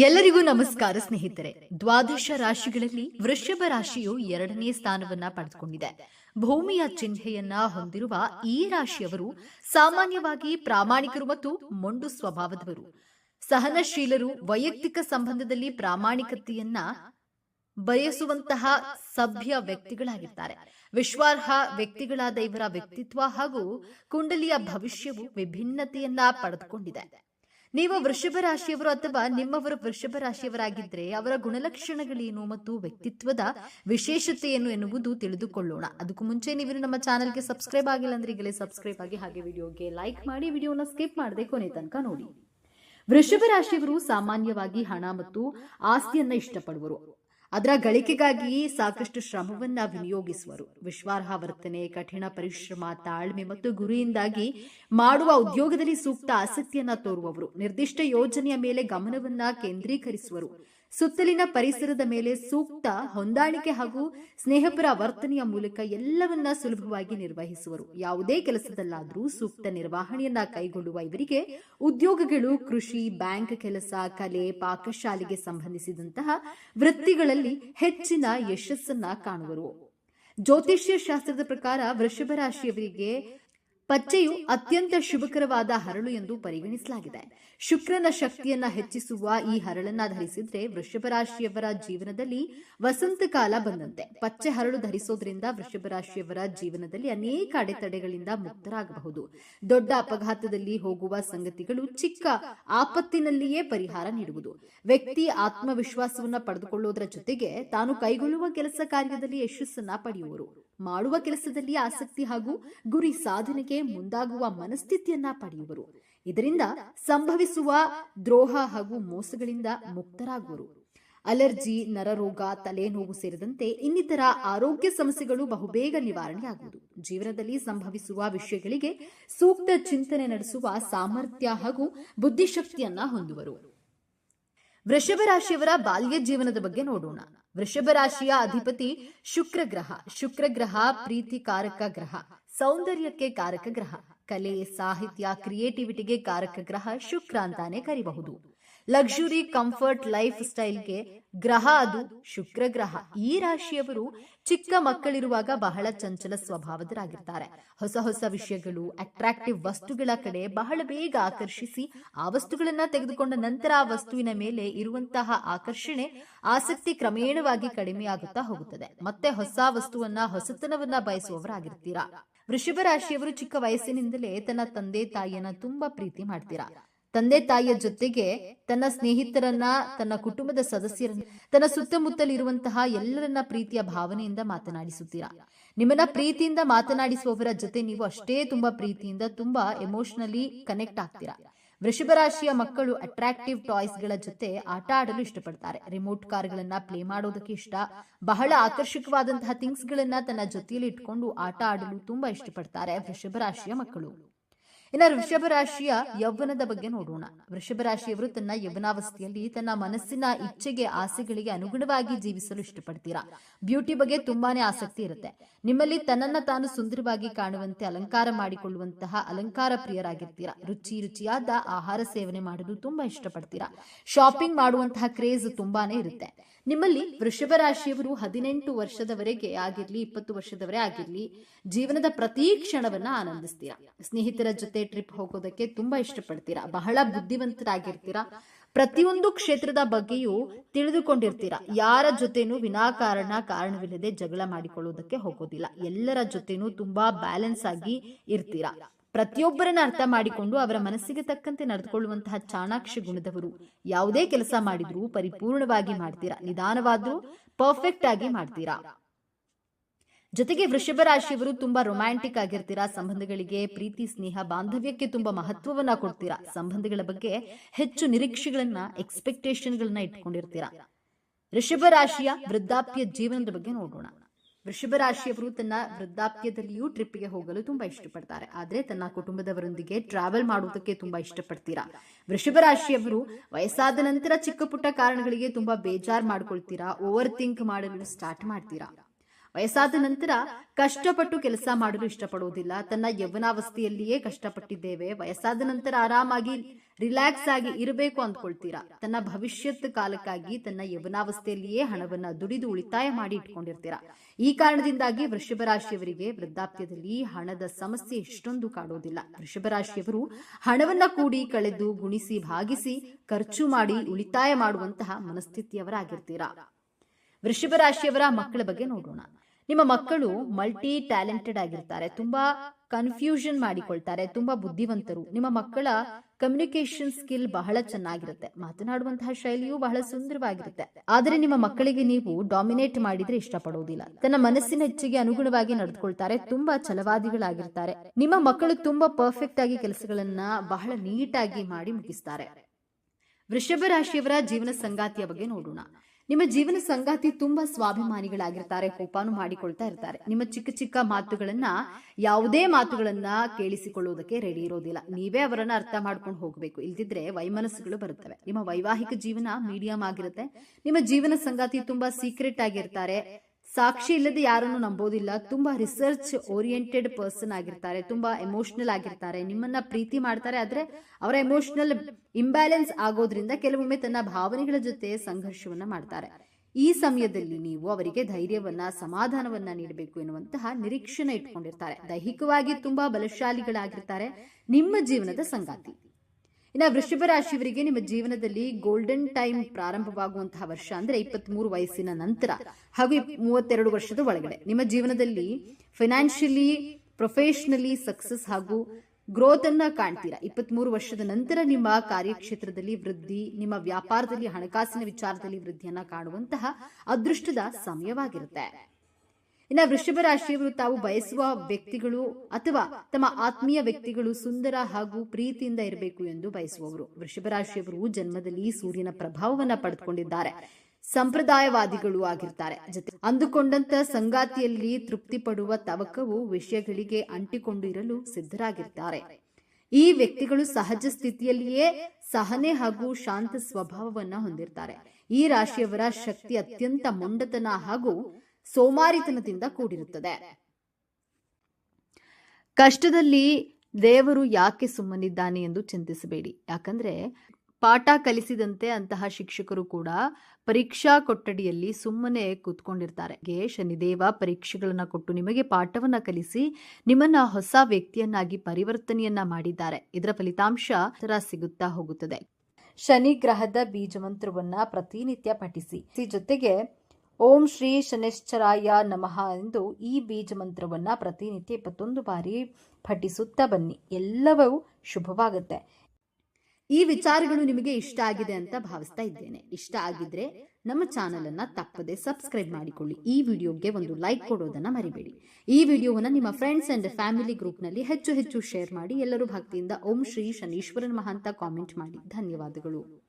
ಎಲ್ಲರಿಗೂ ನಮಸ್ಕಾರ, ಸ್ನೇಹಿತರೆ. ದ್ವಾದಶ ರಾಶಿಗಳಲ್ಲಿ ವೃಷಭ ರಾಶಿಯು ಎರಡನೇ ಸ್ಥಾನವನ್ನ ಪಡೆದುಕೊಂಡಿದೆ. ಭೂಮಿಯ ಚಿಹ್ನೆಯನ್ನ ಹೊಂದಿರುವ ಈ ರಾಶಿಯವರು ಸಾಮಾನ್ಯವಾಗಿ ಪ್ರಾಮಾಣಿಕರು ಮತ್ತು ಮೊಂಡು ಸ್ವಭಾವದವರು. ಸಹನಶೀಲರು ವೈಯಕ್ತಿಕ ಸಂಬಂಧದಲ್ಲಿ ಪ್ರಾಮಾಣಿಕತೆಯನ್ನ ಬಯಸುವಂತಹ ಸಭ್ಯ ವ್ಯಕ್ತಿಗಳಾಗಿರ್ತಾರೆ. ವಿಶ್ವಾರ್ಹ ವ್ಯಕ್ತಿಗಳಾದ ಇವರ ವ್ಯಕ್ತಿತ್ವ ಹಾಗೂ ಕುಂಡಲಿಯ ಭವಿಷ್ಯವು ವಿಭಿನ್ನತೆಯನ್ನ ಪಡೆದುಕೊಂಡಿದೆ. ನೀವು ವೃಷಭ ರಾಶಿಯವರು ಅಥವಾ ನಿಮ್ಮವರು ವೃಷಭ ರಾಶಿಯವರಾಗಿದ್ದರೆ ಅವರ ಗುಣಲಕ್ಷಣಗಳೇನು ಮತ್ತು ವ್ಯಕ್ತಿತ್ವದ ವಿಶೇಷತೆಯನ್ನು ಎನ್ನುವುದು ತಿಳಿದುಕೊಳ್ಳೋಣ. ಅದಕ್ಕೂ ಮುಂಚೆ ನೀವು ನಮ್ಮ ಚಾನಲ್ಗೆ ಸಬ್ಸ್ಕ್ರೈಬ್ ಆಗಿಲ್ಲ ಅಂದ್ರೆ ಈಗಲೇ ಸಬ್ಸ್ಕ್ರೈಬ್ ಆಗಿ ಹಾಗೆ ವಿಡಿಯೋಗೆ ಲೈಕ್ ಮಾಡಿ, ವಿಡಿಯೋನ ಸ್ಕಿಪ್ ಮಾಡದೆ ಕೊನೆ ತನಕ ನೋಡಿ. ವೃಷಭ ರಾಶಿಯವರು ಸಾಮಾನ್ಯವಾಗಿ ಹಣ ಮತ್ತು ಆಸ್ತಿಯನ್ನ ಇಷ್ಟಪಡುವರು. ಅದರ ಗಳಿಕೆಗಾಗಿ ಸಾಕಷ್ಟು ಶ್ರಮವನ್ನ ವಿನಿಯೋಗಿಸುವರು. ವಿಶ್ವಾರ್ಹ ವರ್ತನೆ, ಕಠಿಣ ಪರಿಶ್ರಮ, ತಾಳ್ಮೆ ಮತ್ತು ಗುರಿಯಿಂದಾಗಿ ಮಾಡುವ ಉದ್ಯೋಗದಲ್ಲಿ ಸೂಕ್ತ ಆಸಕ್ತಿಯನ್ನ ತೋರುವವರು. ನಿರ್ದಿಷ್ಟ ಯೋಜನೆಯ ಮೇಲೆ ಗಮನವನ್ನ ಕೇಂದ್ರೀಕರಿಸುವರು. ಸುತ್ತಲಿನ ಪರಿಸರದ ಮೇಲೆ ಸೂಕ್ತ ಹೊಂದಾಣಿಕೆ ಹಾಗೂ ಸ್ನೇಹಪರ ವರ್ತನೆಯ ಮೂಲಕ ಎಲ್ಲವನ್ನ ಸುಲಭವಾಗಿ ನಿರ್ವಹಿಸುವರು. ಯಾವುದೇ ಕೆಲಸದಲ್ಲಾದರೂ ಸೂಕ್ತ ನಿರ್ವಹಣೆಯನ್ನ ಕೈಗೊಳ್ಳುವ ಇವರಿಗೆ ಉದ್ಯೋಗಗಳು, ಕೃಷಿ, ಬ್ಯಾಂಕ್ ಕೆಲಸ, ಕಲೆ, ಪಾಕಶಾಲೆಗೆ ಸಂಬಂಧಿಸಿದಂತಹ ವೃತ್ತಿಗಳಲ್ಲಿ ಹೆಚ್ಚಿನ ಯಶಸ್ಸನ್ನ ಕಾಣುವರು. ಜ್ಯೋತಿಷ್ಯ ಶಾಸ್ತ್ರದ ಪ್ರಕಾರ ವೃಷಭ ರಾಶಿಯವರಿಗೆ ಪಚ್ಚೆಯು ಅತ್ಯಂತ ಶುಭಕರವಾದ ಹರಳು ಎಂದು ಪರಿಗಣಿಸಲಾಗಿದೆ. ಶುಕ್ರನ ಶಕ್ತಿಯನ್ನ ಹೆಚ್ಚಿಸುವ ಈ ಹರಳನ್ನ ಧರಿಸಿದ್ರೆ ವೃಷಭ ರಾಶಿಯವರ ಜೀವನದಲ್ಲಿ ವಸಂತ ಕಾಲ ಬಂದಂತೆ. ಪಚ್ಚೆ ಹರಳು ಧರಿಸೋದ್ರಿಂದ ವೃಷಭ ರಾಶಿಯವರ ಜೀವನದಲ್ಲಿ ಅನೇಕ ಅಡೆತಡೆಗಳಿಂದ ಮುಕ್ತರಾಗಬಹುದು. ದೊಡ್ಡ ಅಪಘಾತದಲ್ಲಿ ಹೋಗುವ ಸಂಗತಿಗಳು ಚಿಕ್ಕ ಆಪತ್ತಿನಲ್ಲಿಯೇ ಪರಿಹಾರ ನೀಡುವುದು. ವ್ಯಕ್ತಿ ಆತ್ಮವಿಶ್ವಾಸವನ್ನ ಪಡೆದುಕೊಳ್ಳುವುದರ ಜೊತೆಗೆ ತಾನು ಕೈಗೊಳ್ಳುವ ಕೆಲಸ ಕಾರ್ಯದಲ್ಲಿ ಯಶಸ್ಸನ್ನ ಪಡೆಯುವರು. ಮಾಡುವ ಕೆಲಸದಲ್ಲಿ ಆಸಕ್ತಿ ಹಾಗೂ ಗುರಿ ಸಾಧನೆಗೆ ಮುಂದಾಗುವ ಮನಸ್ಥಿತಿಯನ್ನ ಪಡೆಯುವರು. ಇದರಿಂದ ಸಂಭವಿಸುವ ದ್ರೋಹ ಹಾಗೂ ಮೋಸಗಳಿಂದ ಮುಕ್ತರಾಗುವರು. ಅಲರ್ಜಿ, ನರರೋಗ, ತಲೆನೋವು ಸೇರಿದಂತೆ ಇನ್ನಿತರ ಆರೋಗ್ಯ ಸಮಸ್ಯೆಗಳು ಬಹುಬೇಗ ನಿವಾರಣೆಯಾಗುವುದು. ಜೀವನದಲ್ಲಿ ಸಂಭವಿಸುವ ವಿಷಯಗಳಿಗೆ ಸೂಕ್ತ ಚಿಂತನೆ ನಡೆಸುವ ಸಾಮರ್ಥ್ಯ ಹಾಗೂ ಬುದ್ಧಿಶಕ್ತಿಯನ್ನ ಹೊಂದುವರು. ವೃಷಭ ರಾಶಿಯವರ ಬಾಲ್ಯ ಜೀವನದ ಬಗ್ಗೆ ನೋಡೋಣ. ವೃಷಭ ರಾಶಿಯ ಅಧಿಪತಿ ಶುಕ್ರ ಗ್ರಹ. ಶುಕ್ರ ಗ್ರಹ ಪ್ರೀತಿಕಾರಕ ಗ್ರಹ. ಸೌಂದರ್ಯಕ್ಕೆ ಕಾರಕ ಗ್ರಹ. ಕಲೆ, ಸಾಹಿತ್ಯ, ಕ್ರಿಯೇಟಿವಿಟಿಗೆ ಕಾರಕ ಗ್ರಹ ಶುಕ್ರ ಅಂತಾನೆ ಕರಿಬಹುದು. ಲಕ್ಸುರಿ ಕಂಫರ್ಟ್ ಲೈಫ್ ಸ್ಟೈಲ್ಗೆ ಗ್ರಹ ಅದು ಶುಕ್ರ ಗ್ರಹ. ಈ ರಾಶಿಯವರು ಚಿಕ್ಕ ಮಕ್ಕಳಿರುವಾಗ ಬಹಳ ಚಂಚಲ ಸ್ವಭಾವದರಾಗಿರ್ತಾರೆ. ಹೊಸ ಹೊಸ ವಿಷಯಗಳು ಅಟ್ರಾಕ್ಟಿವ್ ವಸ್ತುಗಳ ಕಡೆ ಬಹಳ ಬೇಗ ಆಕರ್ಷಿಸಿ ಆ ವಸ್ತುಗಳನ್ನ ತೆಗೆದುಕೊಂಡ ನಂತರ ಆ ವಸ್ತುವಿನ ಮೇಲೆ ಇರುವಂತಹ ಆಕರ್ಷಣೆ ಆಸಕ್ತಿ ಕ್ರಮೇಣವಾಗಿ ಕಡಿಮೆಯಾಗುತ್ತಾ ಹೋಗುತ್ತದೆ. ಮತ್ತೆ ಹೊಸ ವಸ್ತುವನ್ನ, ಹೊಸತನವನ್ನ ಬಯಸುವವರಾಗಿರ್ತೀರಾ? ವೃಷಭ ರಾಶಿಯವರು ಚಿಕ್ಕ ವಯಸ್ಸಿನಿಂದಲೇ ತನ್ನ ತಂದೆ ತಾಯಿಯನ್ನ ತುಂಬಾ ಪ್ರೀತಿ ಮಾಡ್ತೀರಾ? ತಂದೆ ತಾಯಿಯ ಜೊತೆಗೆ ತನ್ನ ಸ್ನೇಹಿತರನ್ನ, ತನ್ನ ಕುಟುಂಬದ ಸದಸ್ಯರನ್ನ, ತನ್ನ ಸುತ್ತಮುತ್ತಲಿರುವಂತಹ ಎಲ್ಲರನ್ನ ಪ್ರೀತಿಯ ಭಾವನೆಯಿಂದ ಮಾತನಾಡಿಸುತ್ತೀರಾ? ನಿಮ್ಮನ್ನ ಪ್ರೀತಿಯಿಂದ ಮಾತನಾಡಿಸುವವರ ಜೊತೆ ನೀವು ಅಷ್ಟೇ ತುಂಬಾ ಪ್ರೀತಿಯಿಂದ ತುಂಬಾ ಎಮೋಷನಲಿ ಕನೆಕ್ಟ್ ಆಗ್ತೀರಾ? ವೃಷಭ ರಾಶಿಯ ಮಕ್ಕಳು ಅಟ್ರಾಕ್ಟಿವ್ ಟಾಯ್ಸ್ಗಳ ಜೊತೆ ಆಟ ಆಡಲು ಇಷ್ಟಪಡ್ತಾರೆ. ರಿಮೋಟ್ ಕಾರ್ಗಳನ್ನ ಪ್ಲೇ ಮಾಡೋದಕ್ಕೆ ಇಷ್ಟ. ಬಹಳ ಆಕರ್ಷಕವಾದಂತಹ ಥಿಂಗ್ಸ್ ಗಳನ್ನ ತನ್ನ ಜೊತೆಯಲ್ಲಿ ಇಟ್ಕೊಂಡು ಆಟ ಆಡಲು ತುಂಬಾ ಇಷ್ಟಪಡ್ತಾರೆ ವೃಷಭ ರಾಶಿಯ ಮಕ್ಕಳು. ಇನ್ನು ವೃಷಭ ರಾಶಿಯ ಯೌವನದ ಬಗ್ಗೆ ನೋಡೋಣ. ವೃಷಭ ರಾಶಿಯವರು ತನ್ನ ಯೌವನಾವಸ್ಥೆಯಲ್ಲಿ ತನ್ನ ಮನಸ್ಸಿನ ಇಚ್ಛೆಗೆ, ಆಸೆಗಳಿಗೆ ಅನುಗುಣವಾಗಿ ಜೀವಿಸಲು ಇಷ್ಟಪಡ್ತೀರಾ? ಬ್ಯೂಟಿ ಬಗ್ಗೆ ತುಂಬಾನೇ ಆಸಕ್ತಿ ಇರುತ್ತೆ. ನಿಮ್ಮಲ್ಲಿ ತನ್ನನ್ನ ತಾನು ಸುಂದರವಾಗಿ ಕಾಣುವಂತೆ ಅಲಂಕಾರ ಮಾಡಿಕೊಳ್ಳುವಂತಹ ಅಲಂಕಾರ ಪ್ರಿಯರಾಗಿರ್ತೀರಾ? ರುಚಿ ರುಚಿಯಾದ ಆಹಾರ ಸೇವನೆ ಮಾಡಲು ತುಂಬಾ ಇಷ್ಟಪಡ್ತೀರಾ? ಶಾಪಿಂಗ್ ಮಾಡುವಂತಹ ಕ್ರೇಜ್ ತುಂಬಾನೇ ಇರುತ್ತೆ. ನಿಮ್ಮಲ್ಲಿ ವೃಷಭ ರಾಶಿಯವರು ಹದಿನೆಂಟು ವರ್ಷದವರೆಗೆ ಆಗಿರ್ಲಿ, ಇಪ್ಪತ್ತು ವರ್ಷದವರೇ ಆಗಿರ್ಲಿ, ಜೀವನದ ಪ್ರತಿ ಕ್ಷಣವನ್ನ ಆನಂದಿಸ್ತೀರಾ? ಸ್ನೇಹಿತರ ಜೊತೆ ಟ್ರಿಪ್ ಹೋಗೋದಕ್ಕೆ ತುಂಬಾ ಇಷ್ಟಪಡ್ತೀರಾ? ಬಹಳ ಬುದ್ಧಿವಂತರಾಗಿರ್ತೀರಾ? ಪ್ರತಿಯೊಂದು ಕ್ಷೇತ್ರದ ಬಗ್ಗೆಯೂ ತಿಳಿದುಕೊಂಡಿರ್ತೀರಾ? ಯಾರ ಜೊತೆನೂ ವಿನಾಕಾರಣ ಕಾರಣವಿಲ್ಲದೆ ಜಗಳ ಮಾಡಿಕೊಳ್ಳುವುದಕ್ಕೆ ಹೋಗೋದಿಲ್ಲ. ಎಲ್ಲರ ಜೊತೆನೂ ತುಂಬಾ ಬ್ಯಾಲೆನ್ಸ್ ಆಗಿ ಇರ್ತೀರಾ? ಪ್ರತಿಯೊಬ್ಬರನ್ನ ಅರ್ಥ ಮಾಡಿಕೊಂಡು ಅವರ ಮನಸ್ಸಿಗೆ ತಕ್ಕಂತೆ ನಡೆದುಕೊಳ್ಳುವಂತಹ ಚಾಣಾಕ್ಷ ಗುಣದವರು. ಯಾವುದೇ ಕೆಲಸ ಮಾಡಿದ್ರು ಪರಿಪೂರ್ಣವಾಗಿ ಮಾಡ್ತೀರಾ? ನಿಧಾನವಾದ್ರೂ ಪರ್ಫೆಕ್ಟ್ ಆಗಿ ಮಾಡ್ತೀರಾ? ಜೊತೆಗೆ ವೃಷಭ ರಾಶಿಯವರು ತುಂಬಾ ರೊಮ್ಯಾಂಟಿಕ್ ಆಗಿರ್ತೀರಾ? ಸಂಬಂಧಗಳಿಗೆ ಪ್ರೀತಿ, ಸ್ನೇಹ, ಬಾಂಧವ್ಯಕ್ಕೆ ತುಂಬಾ ಮಹತ್ವವನ್ನ ಕೊಡ್ತೀರಾ? ಸಂಬಂಧಗಳ ಬಗ್ಗೆ ಹೆಚ್ಚು ನಿರೀಕ್ಷೆಗಳನ್ನ ಎಕ್ಸ್ಪೆಕ್ಟೇಷನ್ಗಳನ್ನ ಇಟ್ಕೊಂಡಿರ್ತೀರಾ? ವೃಷಭ ರಾಶಿಯ ವೃದ್ಧಾಪ್ಯ ಜೀವನದ ಬಗ್ಗೆ ನೋಡೋಣ. ವೃಷಭ ರಾಶಿಯವರು ತನ್ನ ವೃದ್ಧಾಪ್ಯದಲ್ಲಿಯೂ ಟ್ರಿಪ್ಗೆ ಹೋಗಲು ತುಂಬಾ ಇಷ್ಟಪಡ್ತಾರೆ. ಆದ್ರೆ ತನ್ನ ಕುಟುಂಬದವರೊಂದಿಗೆ ಟ್ರಾವೆಲ್ ಮಾಡುವುದಕ್ಕೆ ತುಂಬಾ ಇಷ್ಟಪಡ್ತೀರಾ? ವೃಷಭ ರಾಶಿಯವರು ವಯಸ್ಸಾದ ನಂತರ ಚಿಕ್ಕ ಪುಟ್ಟ ಕಾರಣಗಳಿಗೆ ತುಂಬಾ ಬೇಜಾರ್ ಮಾಡ್ಕೊಳ್ತೀರಾ? ಓವರ್ ಥಿಂಕ್ ಮಾಡಲು ಸ್ಟಾರ್ಟ್ ಮಾಡ್ತೀರಾ? ವಯಸ್ಸಾದ ನಂತರ ಕಷ್ಟಪಟ್ಟು ಕೆಲಸ ಮಾಡಲು ಇಷ್ಟಪಡುವುದಿಲ್ಲ. ತನ್ನ ಯೌವನಾವಸ್ಥೆಯಲ್ಲಿಯೇ ಕಷ್ಟಪಟ್ಟಿದ್ದೇವೆ. ವಯಸ್ಸಾದ ನಂತರ ಆರಾಮಾಗಿ ರಿಲ್ಯಾಕ್ಸ್ ಆಗಿ ಇರಬೇಕು ಅಂದ್ಕೊಳ್ತೀರಾ? ತನ್ನ ಭವಿಷ್ಯತ್ ಕಾಲಕ್ಕಾಗಿ ತನ್ನ ಯೌವನಾವಸ್ಥೆಯಲ್ಲಿಯೇ ಹಣವನ್ನ ದುಡಿದು ಉಳಿತಾಯ ಮಾಡಿ ಇಟ್ಕೊಂಡಿರ್ತೀರಾ? ಈ ಕಾರಣದಿಂದಾಗಿ ವೃಷಭ ರಾಶಿಯವರಿಗೆ ವೃದ್ಧಾಪ್ಯದಲ್ಲಿ ಹಣದ ಸಮಸ್ಯೆ ಎಷ್ಟೊಂದು ಕಾಡೋದಿಲ್ಲ ವೃಷಭ ರಾಶಿಯವರು ಹಣವನ್ನ ಕೂಡಿ ಕಳೆದು ಗುಣಿಸಿ ಭಾಗಿಸಿ ಖರ್ಚು ಮಾಡಿ ಉಳಿತಾಯ ಮಾಡುವಂತಹ ಮನಸ್ಥಿತಿಯವರಾಗಿರ್ತೀರಾ? ವೃಷಭ ರಾಶಿಯವರ ಮಕ್ಕಳ ಬಗ್ಗೆ ನೋಡೋಣ. ನಿಮ್ಮ ಮಕ್ಕಳು ಮಲ್ಟಿ ಟ್ಯಾಲೆಂಟೆಡ್ ಆಗಿರ್ತಾರೆ, ತುಂಬಾ ಕನ್ಫ್ಯೂಷನ್ ಮಾಡಿಕೊಳ್ತಾರೆ, ತುಂಬಾ ಬುದ್ಧಿವಂತರು. ನಿಮ್ಮ ಮಕ್ಕಳ ಕಮ್ಯುನಿಕೇಶನ್ ಸ್ಕಿಲ್ ಬಹಳ ಚೆನ್ನಾಗಿರುತ್ತೆ. ಮಾತನಾಡುವಂತಹ ಶೈಲಿಯು ಬಹಳ ಸುಂದರವಾಗಿರುತ್ತೆ. ಆದರೆ ನಿಮ್ಮ ಮಕ್ಕಳಿಗೆ ನೀವು ಡಾಮಿನೇಟ್ ಮಾಡಿದ್ರೆ ಇಷ್ಟಪಡೋದಿಲ್ಲ ತನ್ನ ಮನಸ್ಸಿನ ಹೆಚ್ಚಿಗೆ ಅನುಗುಣವಾಗಿ ನಡೆದುಕೊಳ್ತಾರೆ, ತುಂಬಾ ಛಲವಾದಿಗಳಾಗಿರ್ತಾರೆ. ನಿಮ್ಮ ಮಕ್ಕಳು ತುಂಬಾ ಪರ್ಫೆಕ್ಟ್ ಆಗಿ ಕೆಲಸಗಳನ್ನ ಬಹಳ ನೀಟಾಗಿ ಮಾಡಿ ಮುಗಿಸ್ತಾರೆ. ವೃಷಭ ರಾಶಿಯವರ ಜೀವನ ಸಂಗಾತಿಯ ಬಗ್ಗೆ ನೋಡೋಣ. ನಿಮ್ಮ ಜೀವನ ಸಂಗಾತಿ ತುಂಬಾ ಸ್ವಾಭಿಮಾನಿಗಳಾಗಿರ್ತಾರೆ, ಕೋಪಾನು ಮಾಡಿಕೊಳ್ತಾ ಇರ್ತಾರೆ. ನಿಮ್ಮ ಚಿಕ್ಕ ಚಿಕ್ಕ ಮಾತುಗಳನ್ನ, ಯಾವುದೇ ಮಾತುಗಳನ್ನ ಕೇಳಿಸಿಕೊಳ್ಳುವುದಕ್ಕೆ ರೆಡಿ ಇರೋದಿಲ್ಲ. ನೀವೇ ಅವರನ್ನ ಅರ್ಥ ಮಾಡ್ಕೊಂಡು ಹೋಗಬೇಕು. ಇಲ್ದಿದ್ರೆ ವೈಮನಸ್ಸುಗಳು ಬರುತ್ತವೆ. ನಿಮ್ಮ ವೈವಾಹಿಕ ಜೀವನ ಮೀಡಿಯಂ ಆಗಿರುತ್ತೆ. ನಿಮ್ಮ ಜೀವನ ಸಂಗಾತಿ ತುಂಬಾ ಸೀಕ್ರೆಟ್ ಆಗಿರ್ತಾರೆ. ಸಾಕ್ಷಿ ಇಲ್ಲದೆ ಯಾರನ್ನು ನಂಬೋದಿಲ್ಲ. ತುಂಬಾ ರಿಸರ್ಚ್ ಓರಿಯೆಂಟೆಡ್ ಪರ್ಸನ್ ಆಗಿರ್ತಾರೆ. ತುಂಬಾ ಎಮೋಷನಲ್ ಆಗಿರ್ತಾರೆ. ನಿಮ್ಮನ್ನ ಪ್ರೀತಿ ಮಾಡ್ತಾರೆ. ಆದ್ರೆ ಅವರ ಎಮೋಷನಲ್ ಇಂಬ್ಯಾಲೆನ್ಸ್ ಆಗೋದ್ರಿಂದ ಕೆಲವೊಮ್ಮೆ ತನ್ನ ಭಾವನೆಗಳ ಜೊತೆ ಸಂಘರ್ಷವನ್ನ ಮಾಡ್ತಾರೆ. ಈ ಸಮಯದಲ್ಲಿ ನೀವು ಅವರಿಗೆ ಧೈರ್ಯವನ್ನ, ಸಮಾಧಾನವನ್ನ ನೀಡಬೇಕು ಎನ್ನುವಂತಹ ನಿರೀಕ್ಷಣೆ ಇಟ್ಕೊಂಡಿರ್ತಾರೆ. ದೈಹಿಕವಾಗಿ ತುಂಬಾ ಬಲಶಾಲಿಗಳಾಗಿರ್ತಾರೆ. ನಿಮ್ಮ ಜೀವನದ ಸಂಗಾತಿ. ಇನ್ನು ವೃಷಭ ರಾಶಿಯವರಿಗೆ ನಿಮ್ಮ ಜೀವನದಲ್ಲಿ ಗೋಲ್ಡನ್ ಟೈಮ್ ಪ್ರಾರಂಭವಾಗುವಂತಹ ವರ್ಷ ಅಂದ್ರೆ ಇಪ್ಪತ್ತ್ ಮೂರು ವಯಸ್ಸಿನ ನಂತರ ಹಾಗೂ ಮೂವತ್ತೆರಡು ವರ್ಷದ ಒಳಗಡೆ. ನಿಮ್ಮ ಜೀವನದಲ್ಲಿ ಫೈನಾನ್ಷಿಯಲಿ ಪ್ರೊಫೆಷನಲಿ ಸಕ್ಸಸ್ ಹಾಗೂ ಗ್ರೋತ್ ಅನ್ನ ಕಾಣ್ತೀರಾ? ಇಪ್ಪತ್ತ್ ಮೂರು ವರ್ಷದ ನಂತರ ನಿಮ್ಮ ಕಾರ್ಯಕ್ಷೇತ್ರದಲ್ಲಿ ವೃದ್ಧಿ, ನಿಮ್ಮ ವ್ಯಾಪಾರದಲ್ಲಿ ಹಣಕಾಸಿನ ವಿಚಾರದಲ್ಲಿ ವೃದ್ಧಿಯನ್ನ ಕಾಣುವಂತಹ ಅದೃಷ್ಟದ ಸಮಯವಾಗಿರುತ್ತೆ. ಇನ್ನು ವೃಷಭ ರಾಶಿಯವರು ತಾವು ಬಯಸುವ ವ್ಯಕ್ತಿಗಳು ಅಥವಾ ತಮ್ಮ ಆತ್ಮೀಯ ವ್ಯಕ್ತಿಗಳು ಸುಂದರ ಹಾಗೂ ಪ್ರೀತಿಯಿಂದ ಇರಬೇಕು ಎಂದು ಬಯಸುವವರು. ವೃಷಭ ರಾಶಿಯವರು ಜನ್ಮದಲ್ಲಿ ಸೂರ್ಯನ ಪ್ರಭಾವವನ್ನ ಪಡೆದುಕೊಂಡಿದ್ದಾರೆ. ಸಂಪ್ರದಾಯವಾದಿಗಳು ಆಗಿರ್ತಾರೆ. ಜೊತೆ ಅಂದುಕೊಂಡಂತ ಸಂಗಾತಿಯಲ್ಲಿ ತೃಪ್ತಿ ಪಡುವ ತವಕವು ವಿಷಯಗಳಿಗೆ ಅಂಟಿಕೊಂಡು ಇರಲು ಸಿದ್ಧರಾಗಿರ್ತಾರೆ. ಈ ವ್ಯಕ್ತಿಗಳು ಸಹಜ ಸ್ಥಿತಿಯಲ್ಲಿಯೇ ಸಹನೆ ಹಾಗೂ ಶಾಂತ ಸ್ವಭಾವವನ್ನ ಹೊಂದಿರ್ತಾರೆ. ಈ ರಾಶಿಯವರ ಶಕ್ತಿ ಅತ್ಯಂತ ಮೊಂಡತನ ಹಾಗೂ ಸೋಮಾರಿತನದಿಂದ ಕೂಡಿರುತ್ತದೆ. ಕಷ್ಟದಲ್ಲಿ ದೇವರು ಯಾಕೆ ಸುಮ್ಮನಿದ್ದಾನೆ ಎಂದು ಚಿಂತಿಸಬೇಡಿ. ಯಾಕಂದ್ರೆ ಪಾಠ ಕಲಿಸಿದಂತೆ ಅಂತಹ ಶಿಕ್ಷಕರು ಕೂಡ ಪರೀಕ್ಷಾ ಕೊಠಡಿಯಲ್ಲಿ ಸುಮ್ಮನೆ ಕೂತ್ಕೊಂಡಿರ್ತಾರೆ. ಶನಿದೇವ ಪರೀಕ್ಷೆಗಳನ್ನ ಕೊಟ್ಟು ನಿಮಗೆ ಪಾಠವನ್ನ ಕಲಿಸಿ ನಿಮ್ಮನ್ನ ಹೊಸ ವ್ಯಕ್ತಿಯನ್ನಾಗಿ ಪರಿವರ್ತನೆಯನ್ನ ಮಾಡಿದ್ದಾರೆ. ಇದರ ಫಲಿತಾಂಶ ಸಿಗುತ್ತಾ ಹೋಗುತ್ತದೆ. ಶನಿ ಗ್ರಹದ ಬೀಜ ಮಂತ್ರವನ್ನ ಪ್ರತಿನಿತ್ಯ ಪಠಿಸಿ. ಜೊತೆಗೆ ಓಂ ಶ್ರೀ ಶನಿಶ್ಚರಾಯ ನಮಃ ಎಂದು ಈ ಬೀಜ ಮಂತ್ರವನ್ನ ಪ್ರತಿನಿತ್ಯ ಇಪ್ಪತ್ತೊಂದು ಬಾರಿ ಪಠಿಸುತ್ತಾ ಬನ್ನಿ. ಎಲ್ಲವೂ ಶುಭವಾಗುತ್ತೆ. ಈ ವಿಚಾರಗಳು ನಿಮಗೆ ಇಷ್ಟ ಆಗಿದೆ ಅಂತ ಭಾವಿಸ್ತಾ ಇದ್ದೇನೆ. ಇಷ್ಟ ಆಗಿದ್ರೆ ನಮ್ಮ ಚಾನೆಲ್ ಅನ್ನ ತಪ್ಪದೆ ಸಬ್ಸ್ಕ್ರೈಬ್ ಮಾಡಿಕೊಳ್ಳಿ. ಈ ವಿಡಿಯೋಗೆ ಒಂದು ಲೈಕ್ ಕೊಡೋದನ್ನ ಮರಿಬೇಡಿ. ಈ ವಿಡಿಯೋವನ್ನು ನಿಮ್ಮ ಫ್ರೆಂಡ್ಸ್ ಅಂಡ್ ಫ್ಯಾಮಿಲಿ ಗ್ರೂಪ್ನಲ್ಲಿ ಹೆಚ್ಚು ಹೆಚ್ಚು ಶೇರ್ ಮಾಡಿ, ಎಲ್ಲರೂ ಭಕ್ತಿಯಿಂದ ಓಂ ಶ್ರೀ ಶನೀಶ್ವರನ್ ಮಹಾಂತ ಕಾಮೆಂಟ್ ಮಾಡಿ. ಧನ್ಯವಾದಗಳು.